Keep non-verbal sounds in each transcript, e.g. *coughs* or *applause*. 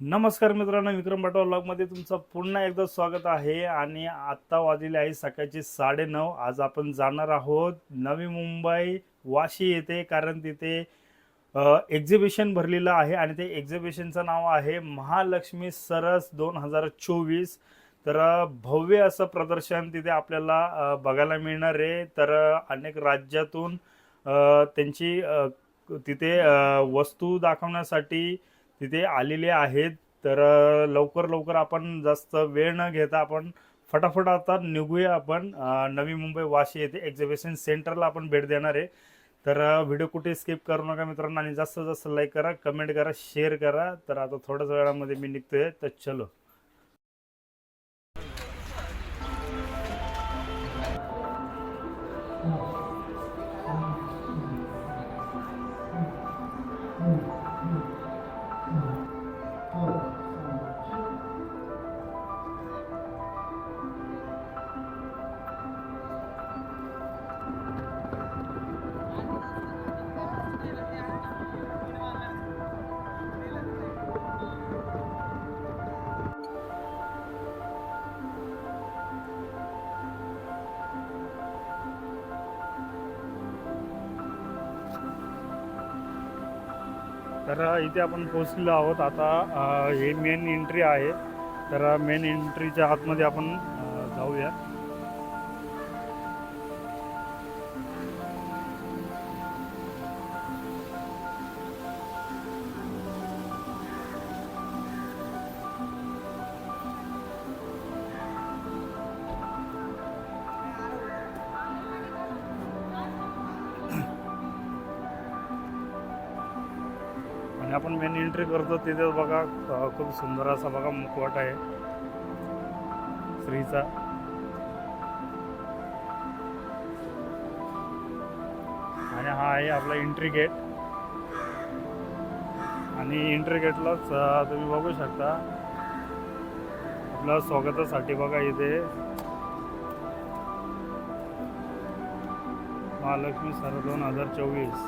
नमस्कार मित्रांनो विक्रम भटवा ब्लॉगमध्ये तुमचं पुन्हा एकदा स्वागत आहे आणि आत्ता वाजलेले आहे सकाळचे साडेनऊ. आज आपण जाणार आहोत नवी मुंबई वाशी येथे कारण तिथे एक्झिबिशन भरलेलं आहे आणि ते एक्झिबिशनचं नाव आहे महालक्ष्मी सरस दोन हजार चोवीस. तर भव्य असं प्रदर्शन तिथे आपल्याला बघायला मिळणार आहे. तर अनेक राज्यातून त्यांची तिथे वस्तू दाखवण्यासाठी तिथे आलेले आहेत तर लवकर लवकर आपण जास्त वेळ न घेता आपण फटाफट आता निघूया आपण. नवी मुंबई वाशी येथे एक्झिबिशन सेंटरला आपण भेट देणार आहे. तर व्हिडिओ कुठे स्किप करू नका मित्रांनो आणि जास्त जास्त लाईक करा कमेंट करा शेअर करा. तर आता थोड्याच वेळामध्ये मी निघतोय तर चलो. इथे आपण पोहोचलेलो आहोत. आता हे मेन एंट्री आहे. तर मेन एंट्रीच्या आतमध्ये आपण जाऊया. करतो तिथे बघा खूप सुंदर असा बघा मुखवट आहे. स्त्रीचा आणि हा आहे आपला एंट्री गेट आणि एंट्री गेटलाच तुम्ही बघू शकता. आपल्या स्वागतासाठी बघा इथे. महालक्ष्मी सर दोन हजार चोवीस.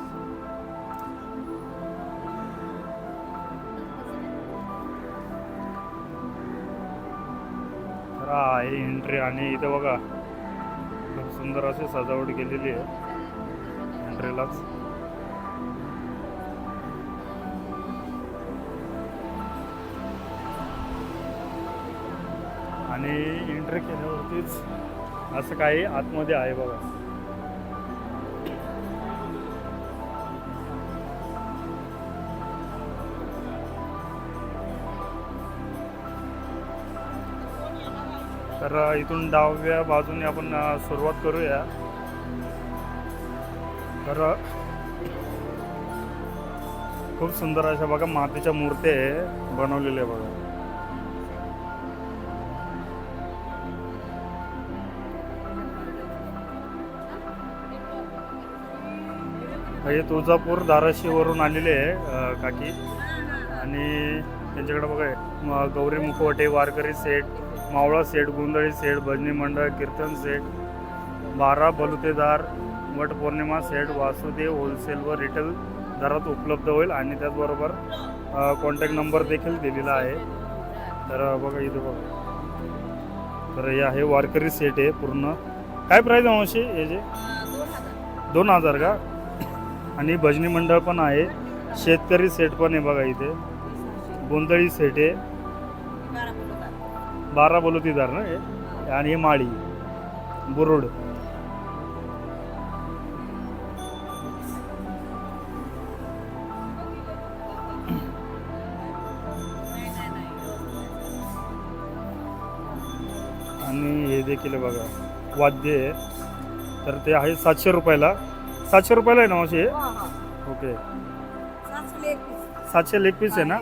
आहे एंट्री आणि इथे बघा खूप सुंदर अशी सजावट केलेली आहे. एंट्रीलाच आणि एंट्री केल्यावरतीच असं काही आतमध्ये आहे बघा. तर इथून डाव्या बाजूने आपण सुरुवात करूया. तर खूप सुंदर अशा बघा मातीच्या मूर्ती आहे बनवलेल्या आहे बघा. हे तुळजापूर धाराशिववरून आलेले आहे काकी. आणि त्यांच्याकडे बघा गौरी मुखवटे वारकरी सेट मावळा सेट गोंधळी सेट भजनी मंडळ कीर्तन सेट बारा बलुतेदार Vatpurnima set set Vasudev wholesale व रिटेल दरात उपलब्ध होईल आणि त्याचबरोबर कॉन्टॅक्ट नंबर देखील दिलेला आहे. तर बघा इथे बघा. तर हे आहे वारकरी सेट आहे पूर्ण. काय प्राईज आहे मावशी याचे दोन हजार का? आणि भजनी मंडळ पण आहे. शेतकरी सेट पण आहे बघा इथे. गोंधळी सेट आहे बारा बलुतीदार ना. हे आणि हे माळी बुरुड. आणि हे देखील आहे बघा वाद्य आहे. तर ते आहे सातशे रुपयाला. सातशे रुपयाला आहे ना मावशी हे? ओके. सातशे लेग पीस आहे ना?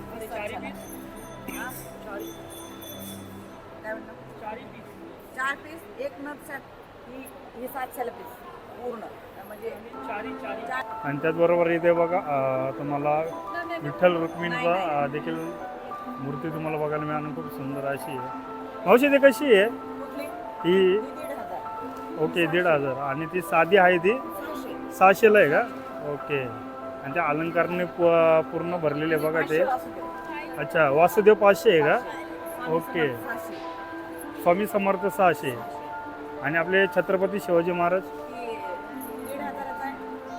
चार पीस एक नग. ही ही सातशेला पीस पूर्ण. म्हणजे चार- आणि त्याचबरोबर इथे बघा तुम्हाला विठ्ठल रुक्मिणीचा देखील मूर्ती तुम्हाला बघायला मिळाली. खूप सुंदर अशी आहे. मावशी ते कशी आहे? ही ओके दीड हजार. आणि ती साधी आहे ती? सहाशे. सहाशेला आहे का? ओके. आणि त्या अलंकारने प- पूर्ण भरलेले बघा ते. अच्छा वासुदेव पाचशे आहे का? ओके. स्वामी समर्थ सहाशे आणि आपले छत्रपती शिवाजी महाराज.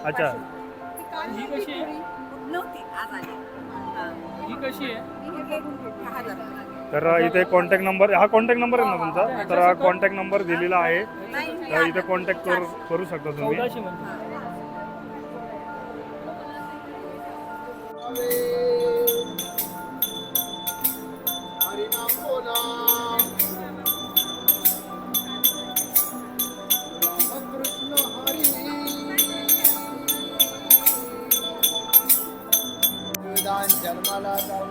अच्छा ही कशी आहे? हा. कशी आहे तर इथे कॉन्टॅक्ट नंबर हा कॉन्टॅक्ट नंबर आहे ना तुमचा तर हा कॉन्टॅक्ट नंबर दिलेला आहे तर इथे. कॉन्टॅक्ट करू करू शकता तुम्ही चौदाशे म्हणजे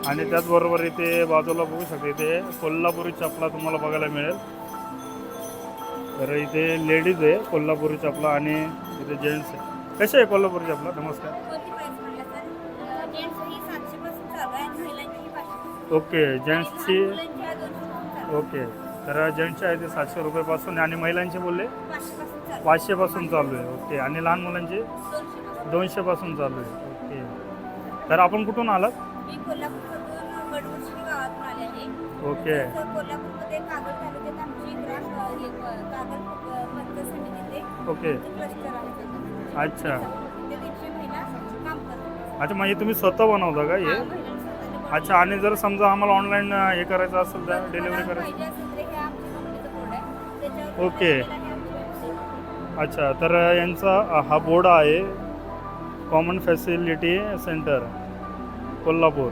आणि त्याचबरोबर इथे बाजूला बघू शकता इथे कोल्हापुरी चपला तुम्हाला बघायला मिळेल. तर इथे लेडीज आहे कोल्हापुरी चपला आणि इथे जेंट्स आहे. कसे आहे कोल्हापुरी चपला? नमस्कार. ओके जेंट्सची. ओके तर जेंट्सचे आहे ते सातशे रुपयेपासून आणि महिलांचे बोलले. पाचशेपासून चालू आहे ओके. आणि लहान मुलांचे? दोनशे पासून. दोनशेपासून चालू आहे ओके. तर आपण कुठून आलात? मी कोल्हापूरमधून गावातून आले आहे ओके. तर कोल्हापूरमध्ये कागल तालुक्यात आमची ग्राम हे, कागल पंचायत समितीचे ओके. क्लस्टर आहे अच्छा. ते दीडशे महिला काम करतात. अच्छा म्हणजे तुम्ही स्वतः बनवता का हा, अच्छा आणि जर समजा आम्हाला ऑनलाईन हे करायचं असेल तर डिलिव्हरी करायची? त्याच्यावर ओके. अच्छा तर यांचा हा बोर्ड आहे. Common facility centre Kolhapur.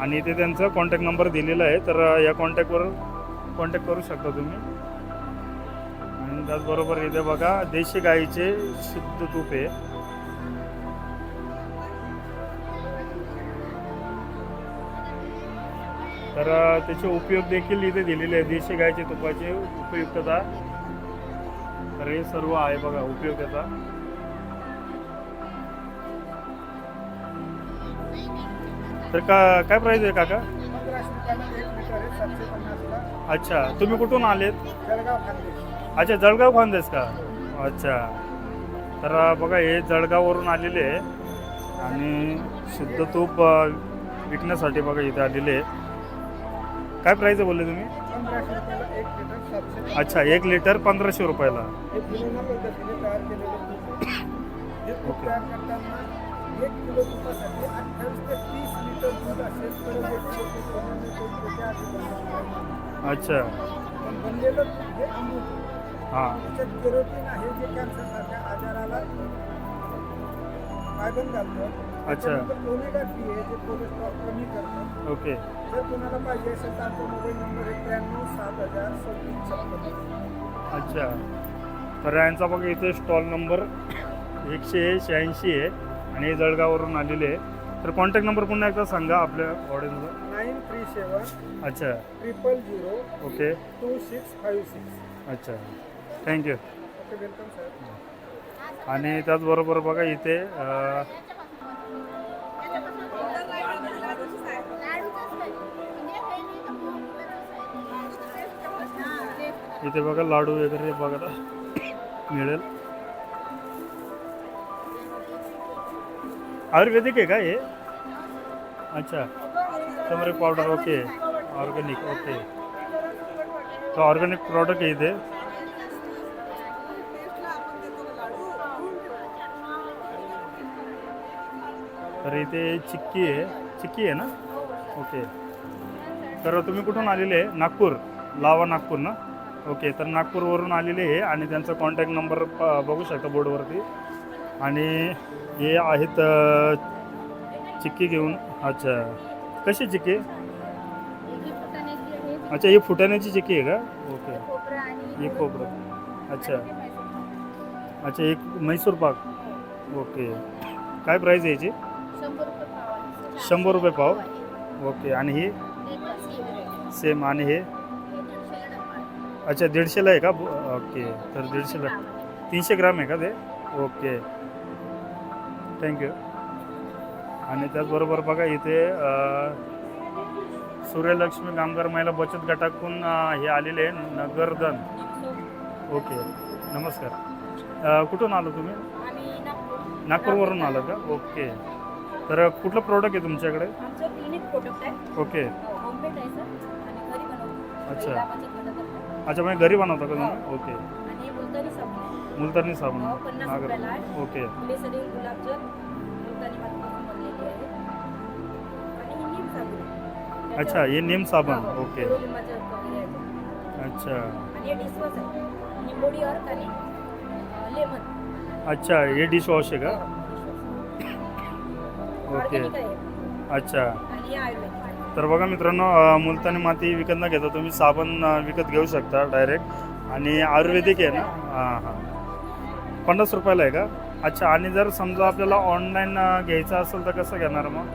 आणि इथे त्यांचा कॉन्टॅक्ट नंबर दिलेला आहे तर या कॉन्टॅक्टवर कॉन्टॅक्ट करू शकता तुम्ही. आणि त्याचबरोबर इथे बघा देशी गाईचे शुद्ध तूप आहे. तर त्याचे उपयोग देखील इथे दिलेले आहे. देशी गायचे तुपाचे उपयुक्तता. तर हे सर्व आहे बघा उपयोगता तर का काय प्राइस आहे काका? अच्छा तुम्ही कुठून आलेत? अच्छा जळगाव खानदेश का? अच्छा. तर बघा हे जळगाववरून आलेले आहे. आणि शुद्ध तूप विकण्यासाठी बघा इथे आलेले आहे. काय प्राईस आहे बोलले तुम्ही? अच्छा एक लिटर पंधराशे रुपयाला. ओके. एक किलो तुपासाठी अठ्ठावीस ते तीस लिटर दूध असेल तर. अच्छा. पण बनलेलं हे आहे. हां. त्याच्यात केरोटीन आहे जे कॅन्सरसारख्या आजाराला फायबर घालतं. अच्छा. ओमेगा थ्री आहे जे कोलेस्ट्रॉल कमी करतं. ओके. जर कोणाला पाहिजे असेल तर आमचा मोबाईल नंबर आहे त्र्याण्णव सात हजार सव्वीस छप्पन्न अच्छा. तर यांचा बघा इथे स्टॉल नंबर एकशे शहाऐंशी आहे. आणि जळगाववरून आलेले आहे. तर कॉन्टॅक्ट नंबर पुन्हा एकदा सांगा आपल्या ऑडियन्सला नाईन थ्री सेवन अच्छा. Triple zero okay. Two six five six. अच्छा. Thank you okay welcome sir. आणि त्याचबरोबर बघा इथे अं, इथे बघा लाडू वगैरे बघा मिळेल. आयुर्वेदिक आहे का हे? अच्छा. Turmeric powder okay. Organic okay. तर ऑर्गॅनिक प्रॉडक्ट आहे इथे. तर इथे चिक्की आहे. चिक्की आहे ना? ओके. तर तुम्ही कुठून आलेले आहे? नागपूर. लावा नागपूर ना? ओके. तर नागपूरवरून आलेले आहे आणि त्यांचा कॉन्टॅक्ट नंबर प- बघू शकता बोर्डवरती आणि हे आहेत चिक्की घेऊन. अच्छा. कशी चिक्की? अच्छा ही फुटाण्याची चिक्की आहे का? ओके. ही खोबरं. अच्छा. अच्छा एक म्हैसूर पाक. ओके. काय प्राईस आहे याची? शंभर रुपये पाव. ओके आणि ही? सेम आणि हे? अच्छा दीडशेला आहे का? बो- ओके तर दीडशेला. तीनशे ग्राम आहे का ते? ओके. थँक्यू आणि त्याचबरोबर बघा इथे सूर्यलक्ष्मी कामगार महिला बचत गटाकडून अ, हे आलेले आहे नगरधन. ओके. नमस्कार. कुठून आलो तुम्ही? नागपूरवरून आलात का? ओके. तर कुठलं प्रोडक्ट आहे तुमच्याकडे? ओके. अच्छा. करतो. अच्छा म्हणजे घरी बनवता का तुम्ही? ओके. हे मुलतानी साबण हो, पन्नास नागर रुपयाला आहे. ओके. ग्लिसरीन गुलाबजल मुलतानी मातीपासून बनलेली आहे. आणि ही नीम साबण आहे. अच्छा हे नेम साबण. हो. ओके. कडुलिंबाचं वगैरे आहे. ते. अच्छा. आणि हे डिशवॉश आहे. निंबोडी अर्क आणि लेमन. अच्छा हे डिश वॉश आहे का? ओके. ऑर्गॅनिक आहे. अच्छा. आणि हे आयुर्वेदिक आहे. तर बघा मित्रांनो अ, मुलतानी माती विकत न घेता तुम्ही साबण अ, विकत घेऊ शकता डायरेक्ट आणि आयुर्वेदिक आहे ना? हां हां. पन्नास रुपयाला आहे का? अच्छा आणि जर समजा आपल्याला ऑनलाईन घ्यायचं असेल तर कसं घेणार मग?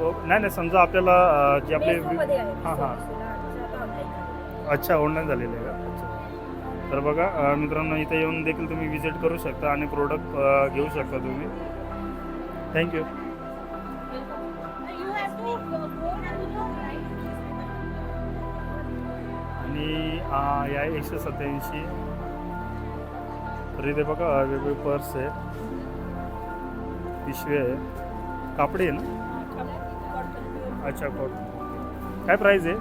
ओ, नाही नाही समजा आपल्याला जे आपले हां हां. अच्छा ऑनलाईन झालेलं आहे का? अच्छा. तर बघा मित्रांनो इथे येऊन देखील तुम्ही विजिट करू शकता आणि प्रोडक्ट घेऊ शकता तुम्ही. थँक्यू? आणि या एकशे सत्याऐंशी तर इथे बघा वेगवेगळे पर्स आहे. पिशवी आहे. कापडी आहे ना? अच्छा कोट काय प्राईज आहे?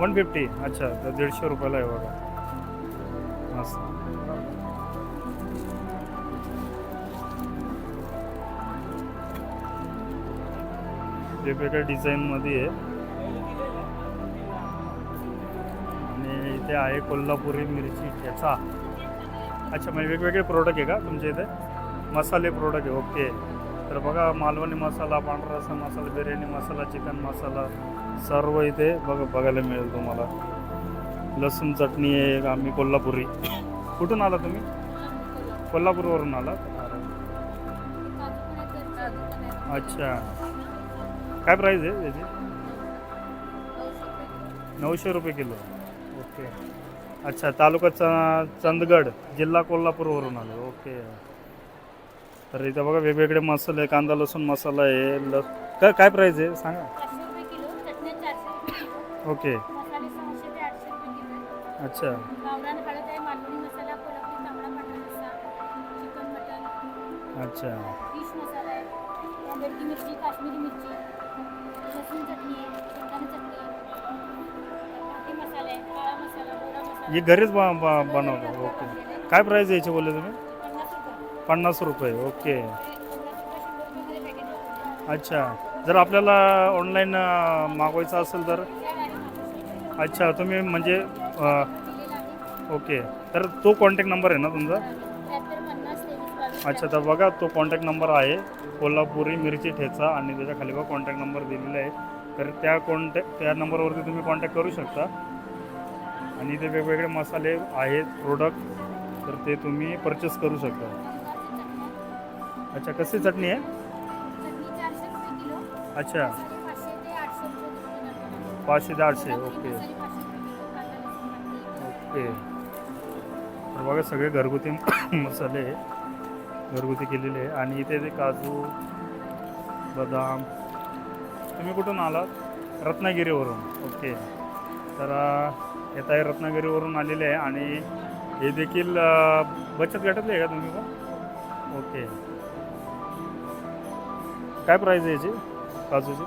वन फिफ्टी अच्छा तर दीडशे रुपयाला आहे बघा. मस्त. वेगवेगळ्या डिझाईनमध्ये आहे. इथे आहे कोल्हापुरी मिरची ठेचा. अच्छा म्हणजे वेगवेगळे प्रोडक्ट आहे का तुमच्या इथे? मसाले प्रोडक्ट आहे ओके तर बघा मालवणी मसाला पांढरा रसा मसाला बिर्याणी मसाला चिकन मसाला सर्व इथे बघ बघायला मिळेल तुम्हाला. लसूण चटणी आहे आम्ही कोल्हापुरी. कुठून आला तुम्ही? कोल्हापूरवरून आला? अच्छा. काय प्राईज आहे त्याची? नऊशे रुपये किलो. ओके. अच्छा तालुका च चंदगड जिल्हा कोल्हापूरवरून आलो. ओके. तर इथं बघा वेगवेगळे मसाले कांदा लसूण मसाला आहे. ल काय काय प्राईस आहे? सांगा. ओके. अच्छा. गावरान हे घरीच ब- ब- बनवतो. ओके. काय प्राईस यायचे बोलले तुम्ही? पन्नास रुपये. ओके. अच्छा. जर आपल्याला ऑनलाईन मागवायचं असेल तर? अच्छा तुम्ही म्हणजे अ, ओके. तर तो कॉन्टॅक्ट नंबर आहे ना तुमचा? अच्छा तर बघा तो कॉन्टॅक्ट नंबर आहे. कोल्हापुरी मिरची ठेचा आणि त्याच्याखाली बघा कॉन्टॅक्ट नंबर दिलेला आहे. तर त्या कॉन्टॅक्ट त्या नंबरवरती तुम्ही कॉन्टॅक्ट करू शकता. आणि इथे वेगवेगळे मसाले आहेत प्रोडक्ट तर ते तुम्ही परचेस करू शकता. अच्छा कशी चटणी आहे? अच्छा. पाचशे ते आठशे ओके. ओके. तर बघा सगळे घरगुती *coughs* मसाले घरगुती केलेले आहे आणि इथे ते काजू बदाम. तुम्ही कुठून आलात? रत्नागिरीवरून. ओके. तर येत आहे रत्नागिरीवरून आलेले आहे आणि हे देखील बचत गटातले आहे का तुम्ही पण? ओके. काय प्राईज आहे याची? काजूची?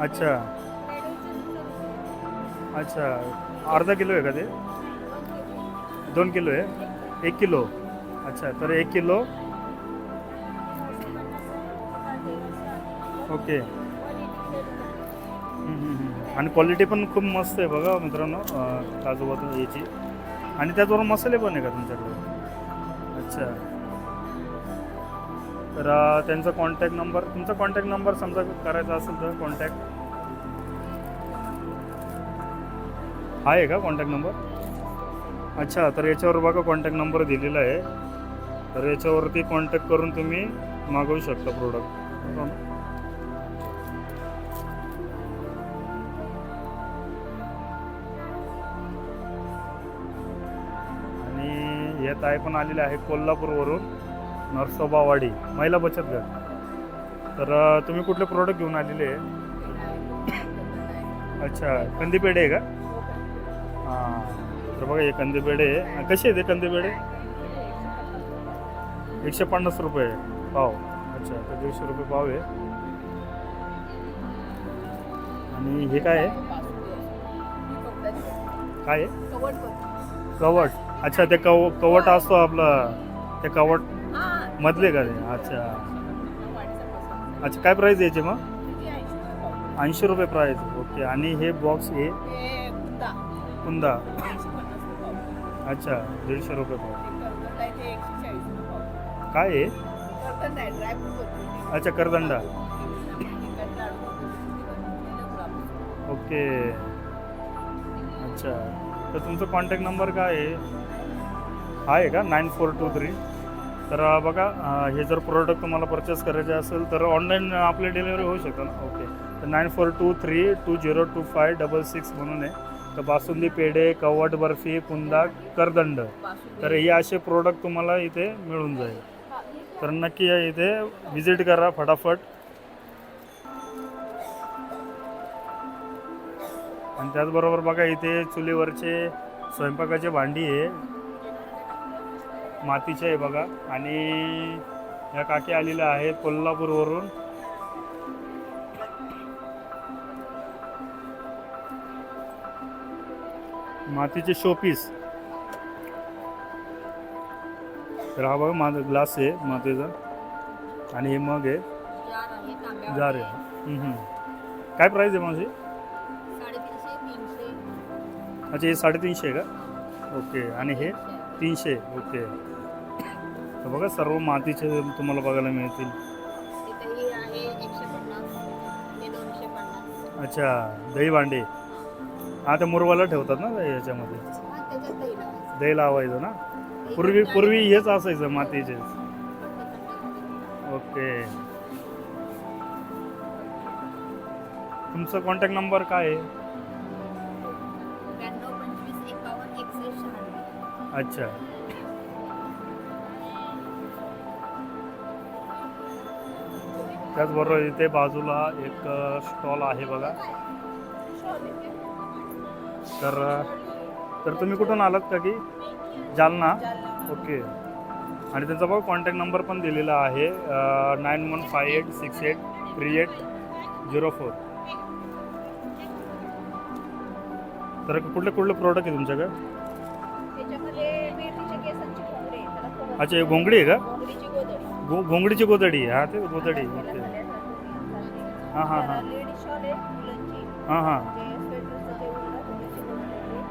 अच्छा. अच्छा. अर्धा किलो आहे का ते? दोन किलो आहे? एक किलो. अच्छा तर एक किलो. ओके. आणि क्वालिटी पण खूप मस्त आहे बघा मित्रांनो काजू बदाम याची. आणि त्याचबरोबर मसाले पण आहे का तुमच्याकडे? अच्छा. तर त्यांचा कॉन्टॅक्ट नंबर तुमचा कॉन्टॅक्ट नंबर समजा करायचा असेल तर कॉन्टॅक्ट आहे का कॉन्टॅक्ट नंबर अच्छा तर याच्यावर बघा कॉन्टॅक्ट नंबर दिलेला आहे. तर याच्यावरती कॉन्टॅक्ट करून तुम्ही मागवू शकता प्रोडक्ट या ताई पण आलेले आहे कोल्हापूरवरून नरसोबावाडी महिला बचत गट. तर तुम्ही कुठले प्रोडक्ट घेऊन आलेले? आहे अच्छा कंदी पेढे आहे का? हां तर बघा हे कंदी पेढे. कसे आहेत हे कंदी पेढे एकशे पन्नास रुपये पाव. अच्छा तर दीडशे रुपये पाव आहे. आणि हे काय आहे? काय आहे? कवट अच्छा ते कव कवट असतो आपला. ते कवट मधले का ते? अच्छा. अच्छा काय प्राईस याचे मग? ऐंशी रुपये प्राईस ओके आणि हे बॉक्स हे? कुंदा. अच्छा दीडशे रुपये पाव काय आहे अच्छा करदंडा. ओके अच्छा. तर तुमचा कॉन्टॅक्ट नंबर काय आहे? आहे का? नाईन फोर टू थ्री तर बघा हे जर प्रोडक्ट तुम्हाला परचेस करायचे असेल तर ऑनलाईन आपली डिलिव्हरी होऊ शकतं ना ओके तर nine four two three two zero two five double six म्हणून आहे. तर बासुंदी पेढे कवट बर्फी कुंदा करदंड. तर हे असे प्रोडक्ट तुम्हाला इथे मिळून जाईल. तर नक्की या इथे व्हिजिट करा फटाफट. आणि त्याचबरोबर बघा इथे चुलीवरचे स्वयंपाकाचे भांडी आहे. मातीचे आहे बघा. आणि या काकी आलेल्या आहेत कोल्हापूरवरून. मातीचे शोपीस तर हा बघा माझा ग्लास आहे मातीचा. आणि हे मग आहे. जार आहे. काय प्राईस आहे माझी अच्छा हे साडेतीनशे का? ओके आणि हे तीनशे ओके. तर बघा सर्व मातीचे तुम्हाला बघायला मिळतील. अच्छा दही भांडे. हा. ते मुरवाला ठेवतात ना याच्यामध्ये? दही लावायचं. ना? पूर्वी पूर्वी हेच असायचं मातीचे. ओके. तुमचा कॉन्टॅक्ट नंबर काय आहे? अच्छा. त्याचबरोबर इथे बाजूला एक स्टॉल आहे बघा. तर तर तुम्ही कुठून आलात का की? जालना? ओके. आणि त्यांचा बघा कॉन्टॅक्ट नंबर पण दिलेला आहे nine one five eight six eight three eight zero four तर कुठले कुठले प्रोडक्ट आहे तुमच्याकडे? अच्छा घोंगडी आहे का घोंगडीची गोदडी. गो घोंगडीची गोदडी हा ते गोदडी ओके हां हां हां त्याला लेडीज शॉल आहे मुलांची हां हां स्वेटरचं गोदडी आहे.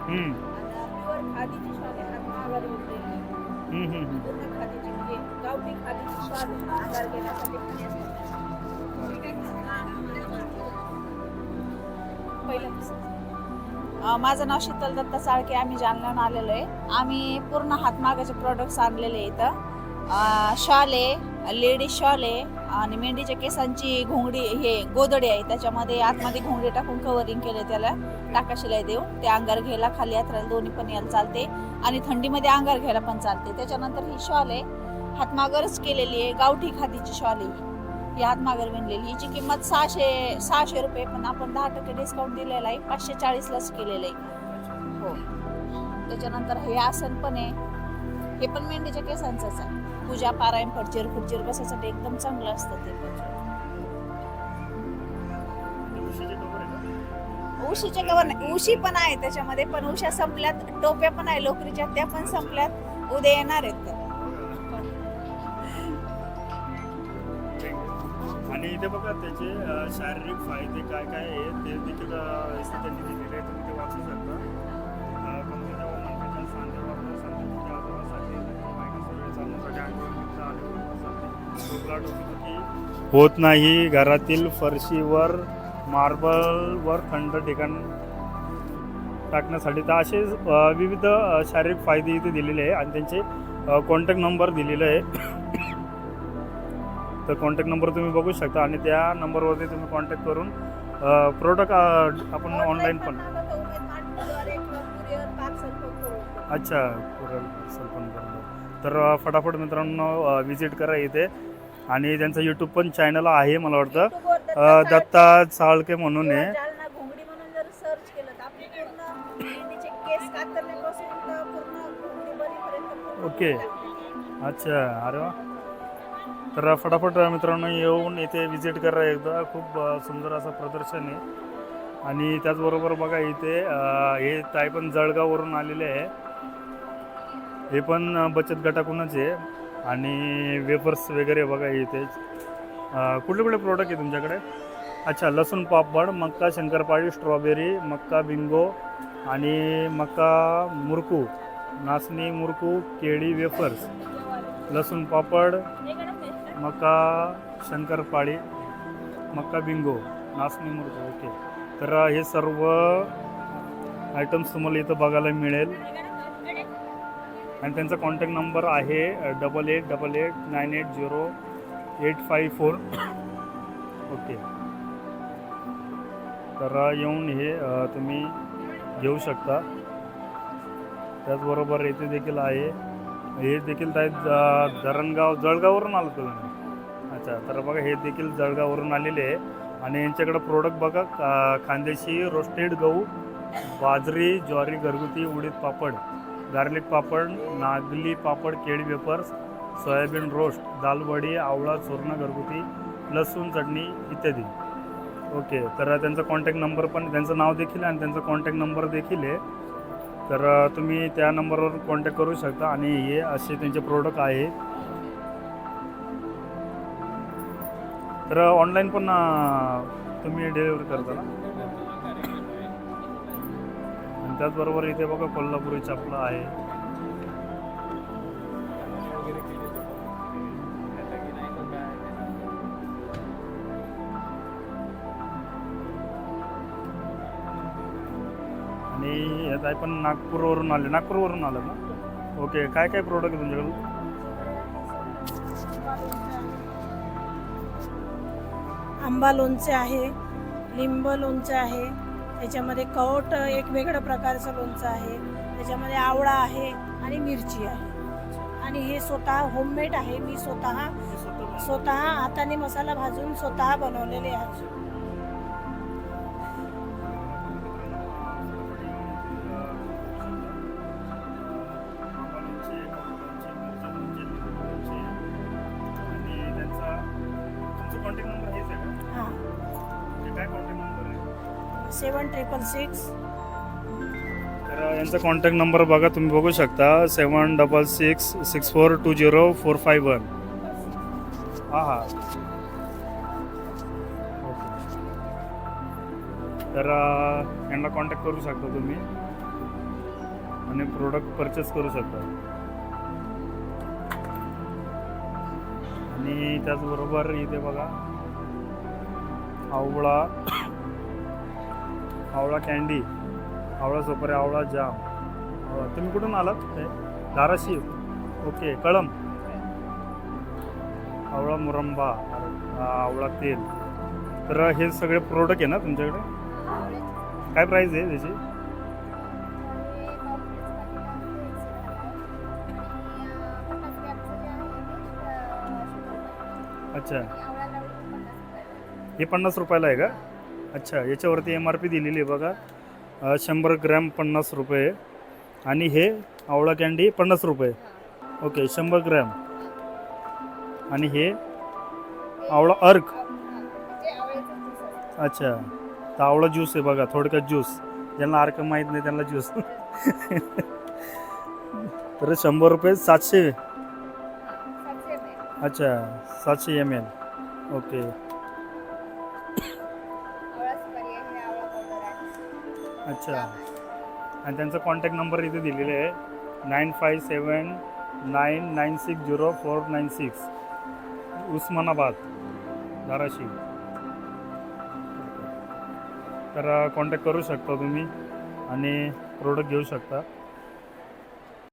हम्म, आणि प्युअर खादीची शॉल आहे हात मागारी उठलेली आहे. हम्म, हम्म, हम्म. पूर्ण खादीची म्हणजे गावठी खादीची शॉल आहे. आकार घेण्यासाठी खाली असते. माझं नाव शीतल दत्ता साळके आम्ही जालन्याहून आलेलो आहे. आम्ही पूर्ण हातमागाचे प्रोडक्ट्स आणलेले इथं. शॉल आहे लेडीज शॉल आहे आणि मेंढीच्या केसांची घोंगडी हे गोदडी आहे. त्याच्यामध्ये आतमध्ये घोंगडी टाकून कवरिंग केले त्याला. टाका शिलाई देऊन ते अंगार घ्यायला खाली यात्राला दोन्ही पण यायला चालते. आणि थंडीमध्ये अंगार घ्यायला पण चालते. त्याच्यानंतर ही शॉल आहे. हातमागरच केलेली आहे. गावठी खादीची शॉल आहे ही. हातमागर विणलेली हिची किंमत सहाशे सहाशे रुपये पण आपण दहा टक्के डिस्काउंट दिलेला आहे. पाचशे चाळीसलाच केलेलं आहे. हो. त्याच्यानंतर हे आसन पण आहे. हे पण मेंढीच्या केसांचंच आहे. पूजा पारायण फडचीर खुर्चीर बसायसाठी एकदम चांगलं असतं ते. पण उशीचे कवर नाही. उशी पण आहे त्याच्यामध्ये पण उशा संपल्यात टोप्या पण आहे लोकरीच्या त्या पण संपल्यात. उद्या येणार आहेत. इथे बघा त्याचे शारीरिक फायदे काय काय आहे ते देखील त्यांनी दिलेले आहे. तुम्ही ते वाचू शकता. कंपनीच्या आजारासाठी चालण्यासाठी होत नाही. घरातील फरशीवर मार्बलवर थंड ठिकाण टाकण्यासाठी. तर असे विविध शारीरिक फायदे इथे दिलेले आहे. आणि त्यांचे कॉन्टॅक्ट नंबर दिलेले आहे. तर कॉन्टॅक्ट नंबर तुम्ही बघू शकता आणि त्या नंबरवरती तुम्ही कॉन्टॅक्ट करून प्रोडक्ट आपण ऑनलाईन पण. अच्छा पण तर फटाफट मित्रांनो विजिट करा इथे. आणि त्यांचं यूट्यूब पण चॅनल आहे मला वाटतं. दत्ता चाळके म्हणून आहे. ओके अच्छा अरे वा. तर फटाफट मित्रांनो येऊन इथे व्हिजिट करा एकदा. खूप सुंदर असं प्रदर्शन आहे. आणि त्याचबरोबर बघा इथे हे ताई पण जळगाववरून आलेले आहे. हे पण बचत गटाकडूनच आहे. आणि वेफर्स वगैरे बघा इथे. कुठले कुठले प्रोडक्ट आहे तुमच्याकडे? अच्छा लसूण पापड मक्का शंकरपाळी स्ट्रॉबेरी मक्का बिंगो आणि मक्का मुरकू नाचणी मुरकू केळी वेफर्स लसूण पापड मका शंकरपाळी मक्का बिंगो नाचणी मुरकू ओके. तर हे सर्व आयटम्स तुम्हाला इथं बघायला मिळेल. आणि त्यांचा कॉन्टॅक्ट नंबर आहे double eight double eight nine eight zero eight five four okay. तर येऊन हे तुम्ही घेऊ शकता. त्याचबरोबर येथे देखील आहे हे देखील काय ज- धरणगाव जळगाववरून आलं तुम्ही अच्छा तर बघा हे देखील जळगाववरून आलेले आहे. आणि यांच्याकडे प्रोडक्ट बघा का- खानदेशी रोस्टेड गहू बाजरी ज्वारी घरगुती उडीद पापड गार्लिक पापड नागली पापड केळी वेपर्स सोयाबीन रोस्ट दालवडी आवळा चूर्ण घरगुती लसूण चटणी इत्यादी. ओके तर त्यांचा कॉन्टॅक्ट नंबर पण त्यांचं नाव देखील आहे आणि त्यांचा कॉन्टॅक्ट नंबर देखील आहे. तर तुम्ही त्या नंबरवर कॉन्टॅक्ट करू शकता आणि हे असे त्यांचे प्रोडक्ट आहे. तर ऑनलाईन पण तुम्ही डिलिव्हरी करता ना? आणि त्याचबरोबर इथे बघा कोल्हापुरी चपला आहे. काय पण नागपूरवरून आले. नागपूरवरून आलं ना? ओके काय काय प्रोडक्ट आहे तुमच्याकडे? आंबा लोणचे आहे लिंब लोणचं आहे त्याच्यामध्ये कवट एक वेगळं प्रकारचं लोणचं आहे त्याच्यामध्ये आवळा आहे आणि मिरची आहे. आणि हे स्वतः होममेड आहे मी स्वतः स्वतः हाताने मसाला भाजून स्वतः बनवलेले आहे. ट्रिपल सिक्स तर यांचा कॉन्टॅक्ट नंबर बघा तुम्ही बघू शकता. Seven double six six four two zero four five one हा हा. ओके तर यांना कॉन्टॅक्ट करू शकता तुम्ही. आणि प्रोडक्ट परचेस करू शकता. आणि त्याचबरोबर इथे बघा आवळा. आवळा कॅन्डी आवळा सुपारी आवळा जाम आवळा. तुम्ही कुठून आलात? हे? धाराशिव. ओके कळम आवळा मुरंबा आवळा तेल. तर हे सगळे प्रोडक्ट आहे ना तुमच्याकडे? काय प्राईस आहे त्याची? अच्छा. हे पन्नास रुपयाला आहे का? अच्छा याच्यावरती एम आर पी दिलेली आहे बघा. शंभर ग्रॅम पन्नास रुपये. आणि हे आवळा कॅन्डी पन्नास रुपये. ओके शंभर ग्रॅम. आणि हे आवळा अर्क. अच्छा तर आवळा ज्यूस आहे बघा थोडक्यात ज्यूस. ज्यांना अर्क माहीत नाही त्यांना ज्यूस. *laughs* तर शंभर रुपये सातशे. अच्छा सातशे एम एल ओके. अच्छा. आणि त्यांचा कॉन्टॅक्ट नंबर इथे दिलेले आहे. Nine five seven nine nine six zero four nine six Osmanabad Dharashiv. तर कॉन्टॅक्ट करू शकता तुम्ही आणि प्रोडक्ट घेऊ शकता.